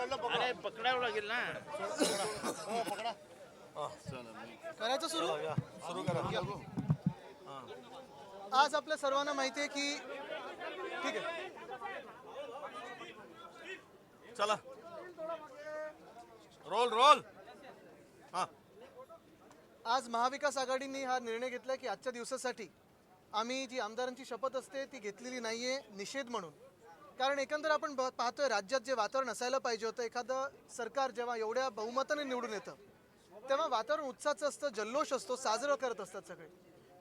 अरे पकडावं लागेल ना. करायचं सुरू? सुरू करा. आज आपल्या सर्वांना माहिती आहे की ठीक आहे. चला. Roll roll. हा. आज महाविकास आघाडीने हा निर्णय घेतला की आजच्या दिवसासाठी आम्ही जी आमदारांची शपथ असते ती घेतलेली नाहीये निषेध म्हणून. कारण एकंदर आपण ब- पाहतोय राज्यात जे वातावरण असायला पाहिजे होतं एखादं सरकार जेव्हा एवढ्या बहुमताने निवडून येतं तेव्हा वातावरण उत्साहाचं असतं जल्लोष असतो साजरं करत असतात सगळे.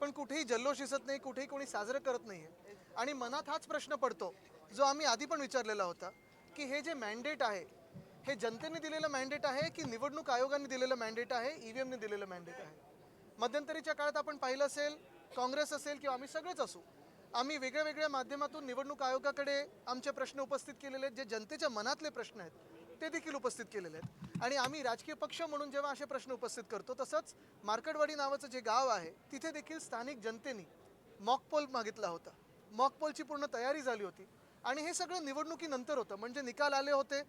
पण कुठेही जल्लोष दिसत नाही कुठेही कोणी साजरं करत नाहीये. आणि मनात हाच प्रश्न पडतो जो आम्ही आधी पण विचारलेला होता की हे जे मॅन्डेट आहे हे जनतेने दिलेलं मॅन्डेट आहे की निवडणूक आयोगाने दिलेलं मॅन्डेट आहे ई व्ही एमने दिलेलं मॅन्डेट आहे? मध्यंतरीच्या काळात आपण पाहिलं असेल काँग्रेस असेल किंवा आम्ही सगळेच असू आम्ही वेगळ्या वेगळ्या माध्यमातून निवडणूक आयोगाकडे आमचे प्रश्न उपस्थित केलेले आहेत जे जनतेच्या मनातले प्रश्न आहेत ते देखील उपस्थित केलेले आहेत. आणि आम्ही राजकीय पक्ष म्हणून जेव्हा असे प्रश्न उपस्थित करतो तसंच मार्कडवाडी नावाचं जे गाव आहे तिथे देखील स्थानिक जनतेने मॉकपोल मागितला होता. मॉकपोलची पूर्ण तयारी झाली होती. आणि हे सगळं निवडणुकीनंतर होतं. म्हणजे निकाल आले होते.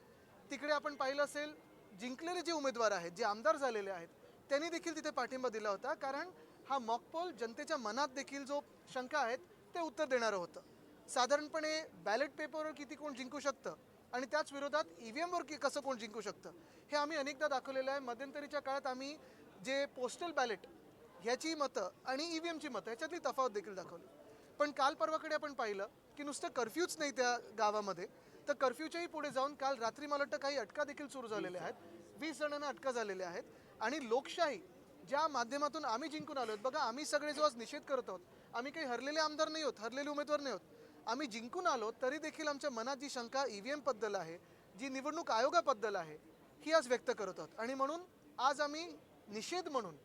तिकडे आपण पाहिलं असेल जिंकलेले जे उमेदवार आहेत जे आमदार झालेले आहेत त्यांनी देखील तिथे पाठिंबा दिला होता. कारण हा मॉकपोल जनतेच्या मनात देखील जो शंका आहेत ते उत्तर देणारं होतं. साधारणपणे बॅलेट पेपरवर किती कोण जिंकू शकतं? आणि त्याच विरोधात ई व्ही एमवर की कसं कोण जिंकू शकतं? हे आम्ही अनेकदा दाखवलेलं आहे. मध्यंतरीच्या काळात आम्ही जे पोस्टल बॅलेट ह्याची मतं आणि ई व्ही एमची मतं ह्याच्यातली तफावत देखील दाखवली. पण काल परवाकडे आपण पाहिलं की नुसतं कर्फ्यूच नाही त्या गावामध्ये. तर कर्फ्यूच्याही पुढे जाऊन काल रात्री मला वाटतं काही अटका देखील सुरू झालेल्या आहेत. वीस जणांना अटका झालेल्या आहेत. आणि लोकशाही ज्या माध्यमातून आम्ही जिंकून आलो आहोत. बघा आम्ही सगळे जो आज निषेध करत आहोत आम्ही काही हरलेले आमदार नाही आहोत हरलेले उमेदवार नाही आहोत आम्ही जिंकून आलो तरी देखील आमच्या मनात जी शंका ई व्ही एमबद्दल आहे जी निवडणूक आयोगाबद्दल आहे ही आज व्यक्त करत आहोत. आणि म्हणून आज आम्ही निषेध म्हणून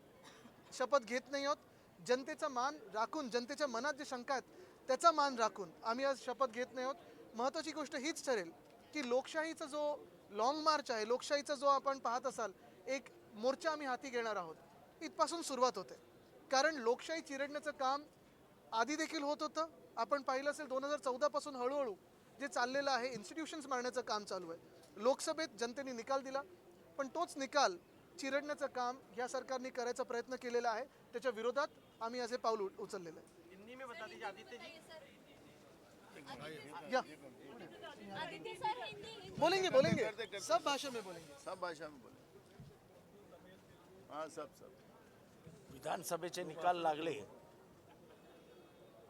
शपथ घेत नाही आहोत. जनतेचा मान राखून जनतेच्या मनात जे शंका आहेत त्याचा मान राखून आम्ही आज शपथ घेत नाही आहोत. महत्त्वाची गोष्ट हीच ठरेल की लोकशाहीचा जो लॉंग मार्च आहे लोकशाहीचा जो आपण पाहत असाल एक मोर्चा आम्ही हाती घेणार आहोत. इथपासून सुरुवात होते. कारण लोकशाही चिरडण्याचं काम आधी देखील होत होतं. आपण पाहिलं असेल दोन हजार चौदापासून हळूहळू जे चाललेलं आहे इन्स्टिट्यूशन्स मारण्याचं काम चालू आहे. लोकसभेत जनतेने निकाल दिला पण तोच निकाल चिरडण्याचं काम या सरकारने करायचा प्रयत्न केलेला आहे. त्याच्या विरोधात आम्ही हे पाऊल उचललेलं आहे. बोलेंगे बोलेंगे. सब भाषा में बोलेंगे. सब भाषा में बोले हाँ सब सब. विधानसभेचे निकाल लागले.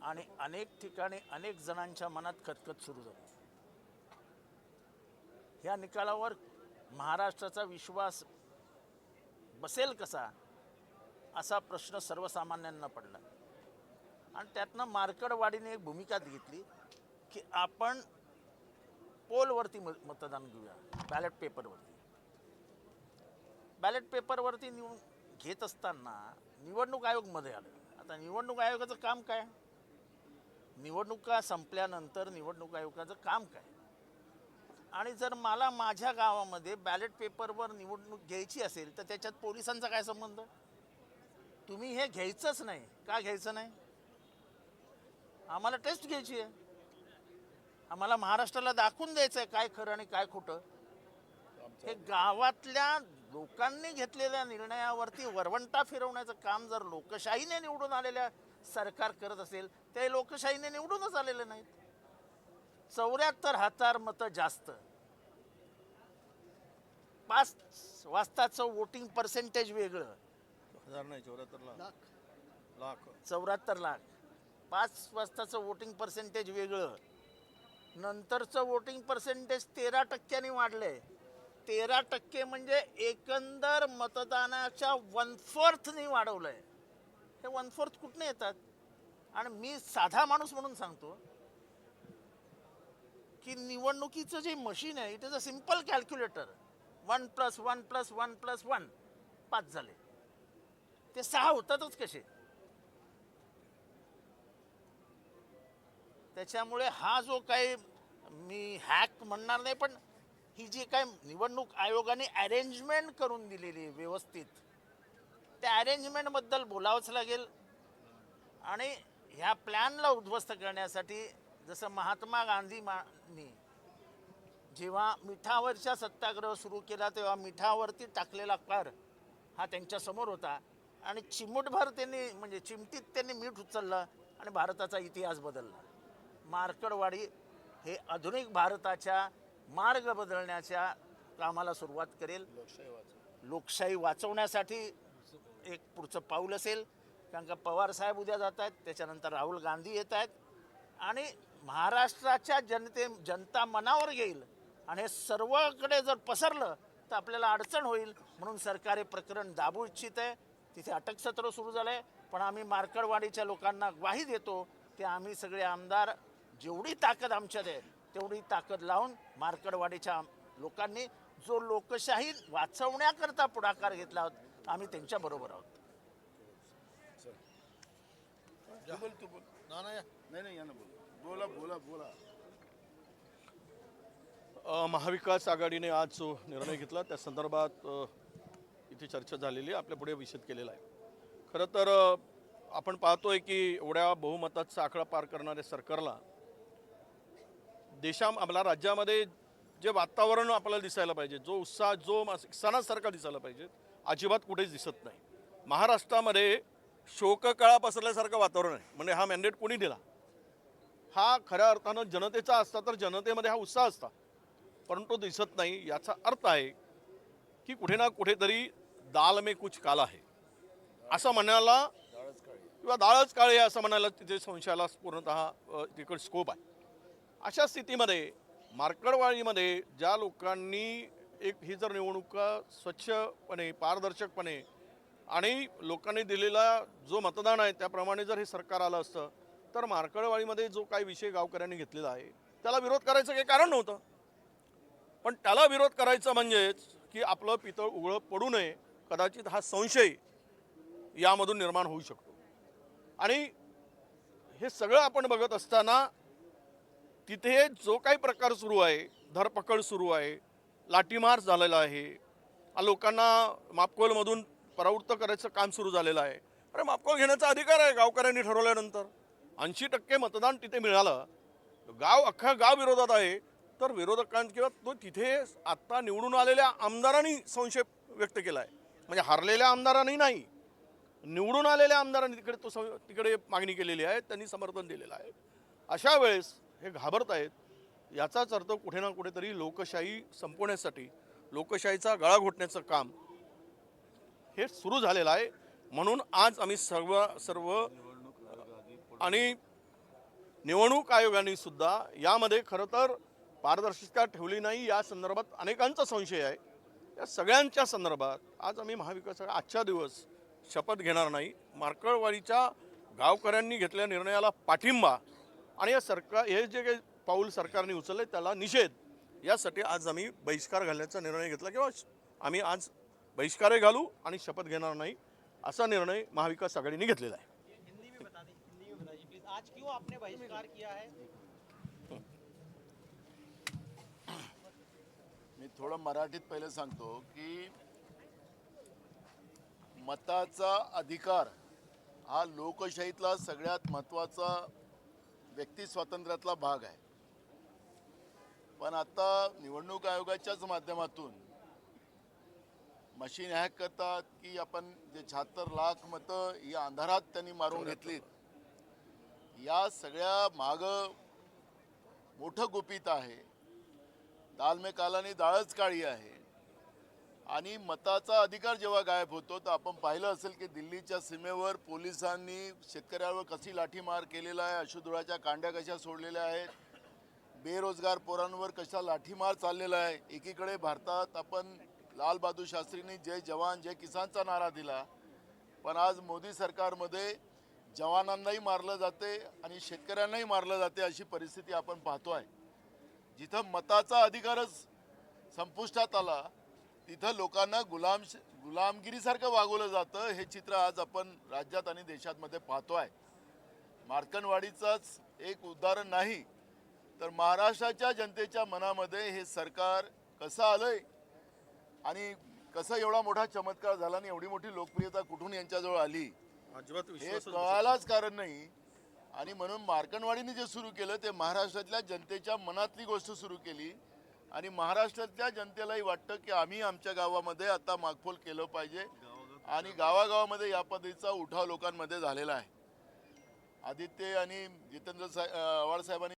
आणि अनेक ठिकाणी अनेक जणांच्या मनात खतखत सुरू झाली. ह्या निकालावर महाराष्ट्राचा विश्वास बसेल कसा असा प्रश्न सर्वसामान्यांना पडला. आणि त्यातनं मार्कडवाडीने एक भूमिका घेतली की आपण पोलवरती म मतदान घेऊया बॅलेट पेपरवरती. बॅलेट पेपरवरती निव घेत असताना निवडणूक आयोगमध्ये आलं. आता निवडणूक आयोगाचं काम काय? निवडणुका संपल्यानंतर निवडणूक आयोगाचं काम काय? आणि जर मला माझ्या गावामध्ये बॅलेट पेपरवर निवडणूक घ्यायची असेल तर त्याच्यात पोलिसांचा काय संबंध? तुम्ही हे घ्यायचंच नाही. का घ्यायचं नाही? आम्हाला टेस्ट घ्यायची आहे. आम्हाला महाराष्ट्राला दाखवून द्यायचं आहे काय खरं आणि काय खोटं. हे गावातल्या लोकांनी घेतलेल्या निर्णयावरती वरवंटा फिरवण्याचं काम जर लोकशाहीने निवडून आलेल्या सरकार करत असेल ते लोकशाहीने निवडूनच आलेले नाहीत. चौऱ्याहत्तर हजार मतं जास्त. पाच वाजताचं वोटिंग पर्सेंटेज वेगळं. हजार नाही चौऱ्याहत्तर लाख. लाख. चौऱ्याहत्तर लाख. पाच वाजताचं वोटिंग पर्सेंटेज वेगळं. नंतरचं वोटिंग पर्सेंटेज तेरा टक्क्यांनी वाढलंय. तेरा टक्के म्हणजे एकंदर मतदानाच्या वन फोर्थनी वाढवलंय. हे वन फोर्थ कुठनं येतात? आणि मी साधा माणूस म्हणून सांगतो की निवडणुकीचं जे मशीन आहे it is a simple calculator one plus one plus one plus one पाच झाले. ते सहा होतातच कसे? त्याच्यामुळे हा जो काही मी हॅक म्हणणार नाही पण ही जी काय निवडणूक आयोगाने अरेंजमेंट करून दिलेली आहे व्यवस्थित त्या अरेंजमेंटबद्दल बोलावंच लागेल. आणि ह्या प्लॅनला उद्ध्वस्त करण्यासाठी जसं महात्मा गांधी मानी जेव्हा मिठावरचा सत्याग्रह सुरू केला तेव्हा मिठावरती टाकलेला कर हा त्यांच्यासमोर होता. आणि चिमूटभर त्यांनी म्हणजे चिमटीत त्यांनी मीठ उचललं आणि भारताचा इतिहास बदलला. मार्कडवाडी हे आधुनिक भारताच्या मार्ग बदलण्याच्या कामाला सुरुवात करेल. लोकशाही वाचवण्यासाठी एक पुढचं पाऊल असेल. कारण का पवार साहेब उद्या जात आहेत त्याच्यानंतर राहुल गांधी येत आहेत. आणि महाराष्ट्राच्या जनते जनता मनावर घेईल. आणि हे सर्वकडे जर पसरलं तर आपल्याला अडचण होईल. म्हणून सरकार हे प्रकरण दाबू इच्छित आहे. तिथे अटक सत्र सुरू झालं आहे पण आम्ही मार्कडवाडीच्या लोकांना ग्वाही देतो की आम्ही सगळे आमदार जेवढी ताकद आमच्यात आहे तेवढी ताकद लावून मार्कडवाडीच्या लोकांनी जो लोकशाही वाचवण्याकरता पुढाकार घेतला आहोत आम्ही त्यांच्या बरोबर आहोत. तू बोल नाही नाही या ना बोल. बोला बोला महाविकास आघाडीने आज जो निर्णय घेतला त्या संदर्भात इथे चर्चा झालेली आहे आपल्या पुढे विषद केलेला आहे. खरं तर आपण पाहतोय की एवढ्या बहुमताचा आकडा पार करणाऱ्या सरकारला देशा आपल्या राज्यामध्ये जे वातावरण आपल्याला दिसायला पाहिजे जो उत्साह जो सणासारखा दिसायला पाहिजे अजिबात कुठेच दिसत नाही. महाराष्ट्रामध्ये शोककळा पसरल्यासारखं वातावरण आहे. म्हणजे हा मॅन्डेट कोणी दिला? हा खऱ्या अर्थानं जनतेचा असता तर जनतेमध्ये हा उत्साह असता. परंतु दिसत नाही. याचा अर्थ आहे की कुठे ना कुठेतरी दाल में कुछ काला आहे असं म्हणायला किंवा दाळच काळे असं म्हणायला तिथे संशयाला पूर्णतः अ, तिकडे स्कोप आहे. अशा स्थितीमध्ये मार्कडवाळीमध्ये ज्या लोकांनी एक ही जर निवडणुका स्वच्छपणे पारदर्शकपणे आणि लोकांनी दिलेला जो मतदान आहे त्याप्रमाणे जर हे सरकार आलं असतं तर मार्कडवाळीमध्ये जो काही विषय गावकऱ्यांनी घेतलेला आहे त्याला विरोध करायचं काही कारण नव्हतं. पण त्याला विरोध करायचा म्हणजेच की आपलं पितळ उघडं पडू नये कदाचित हा संशय यामधून निर्माण होऊ शकतो. आणि हे सगळं आपण बघत असताना तिथे जो काही प्रकार सुरू आहे धरपकड सुरू आहे लाठीमार झालेला आहे लोकांना मापकोलमधून परावृत्त करायचं काम सुरू झालेलं आहे. अरे मापकोल घेण्याचा अधिकार आहे गावकऱ्यांनी ठरवल्यानंतर. ऐंशी टक्के मतदान तिथे मिळालं. गाव अख्खा गाव विरोधात आहे. तर विरोधकां किंवा तो तिथे आत्ता निवडून आलेल्या आमदारांनी संशय व्यक्त केला आहे म्हणजे हरलेल्या आमदारांनी नाही. निवडून आलेल्या आमदारांनी तिकडे तो तिकडे मागणी केलेली आहे. त्यांनी समर्थन दिलेलं आहे. अशा वेळेस हे घाबरत आहेत. याचाच अर्थ कुठे ना कुठेतरी लोकशाही संपवण्यासाठी लोकशाहीचा गळा घोटण्याचं काम हे सुरू झालेलं आहे. म्हणून आज आम्ही सर्व सर्व आणि निवडणूक आयोगाने सुद्धा यामध्ये खरं तर पारदर्शकता ठेवली नाही. या संदर्भात अनेकांचा संशय आहे. या सगळ्यांच्या संदर्भात आज आम्ही महाविकास आजच्या दिवस शपथ घेणार नाही. मार्कळवाडीच्या गावकऱ्यांनी घेतलेल्या निर्णयाला पाठिंबा आणि या सरकार हे जे काही पाऊल सरकारने उचलले त्याला निषेध. यासाठी आज आम्ही बहिष्कार घालण्याचा निर्णय घेतला किंवा आम्ही आज बहिष्कारही घालू आणि शपथ घेणार नाही असा निर्णय महाविकास आघाडीने घेतलेला आहे. आज क्यों आपने बहिष्कार किया है मी थोडं मराठीत पहिले सांगतो की मताचा अधिकार हा लोकशाहीतला सगळ्यात महत्त्वाचा व्यक्ती स्वातंत्र्यातला भाग आहे. पण आता निवडणूक आयोगाच्याच माध्यमातून मशीन हॅक करतात की आपण जे शहात्तर लाख मतं या अंधारात त्यांनी मारून घेतलीत या सगळ्या माग मोठं गुपित आहे. दाल में कालाने डाळच काळी आहे. आणि मताचा अधिकार जेव्हा गायब होतो तर आपण पाहिलं असेल की दिल्लीच्या सीमेवर पोलिसांनी शेतकऱ्यावर कशी लाठीमार केलेला आहे अशुधुळाच्या कांड्या कशा सोडलेल्या आहेत बेरोजगार पोरांवर कशा लाठीमार चाललेला आहे. एकीकडे भारतात आपण लालबहादूर शास्त्रींनी जय जवान जय किसानचा नारा दिला पण आज मोदी सरकारमध्ये जवानांनाही मारलं जाते आणि शेतकऱ्यांनाही मारलं जाते अशी परिस्थिती आपण पाहतो आहे जिथं मताचा अधिकारच संपुष्टात आला तिथं लोकांना गुलाम गुलामगिरीसारखं वागवलं जातं. हे चित्र आज आपण राज्यात आणि देशातमध्ये पाहतोय. मार्कनवाडीचाच एक उदाहरण नाही तर महाराष्ट्राच्या जनतेच्या मनामध्ये हे सरकार कसं आलंय आणि कसं एवढा मोठा चमत्कार झाला आणि एवढी मोठी लोकप्रियता कुठून यांच्याजवळ आली हे कळायलाच कारण नाही. आणि म्हणून मार्कनवाडीने जे सुरू केलं ते महाराष्ट्रातल्या जनतेच्या मनातली गोष्ट सुरू केली. आणि महाराष्ट्रातल्या जनतेलाही वाटतं की आम्ही आमच्या गावामध्ये आता मागफोल केलं पाहिजे. आणि गावागावामध्ये या पद्धतीचा उठाव लोकांमध्ये झालेला आहे. आदित्य आणि जितेंद्र साहेब आवाडसाहेबांनी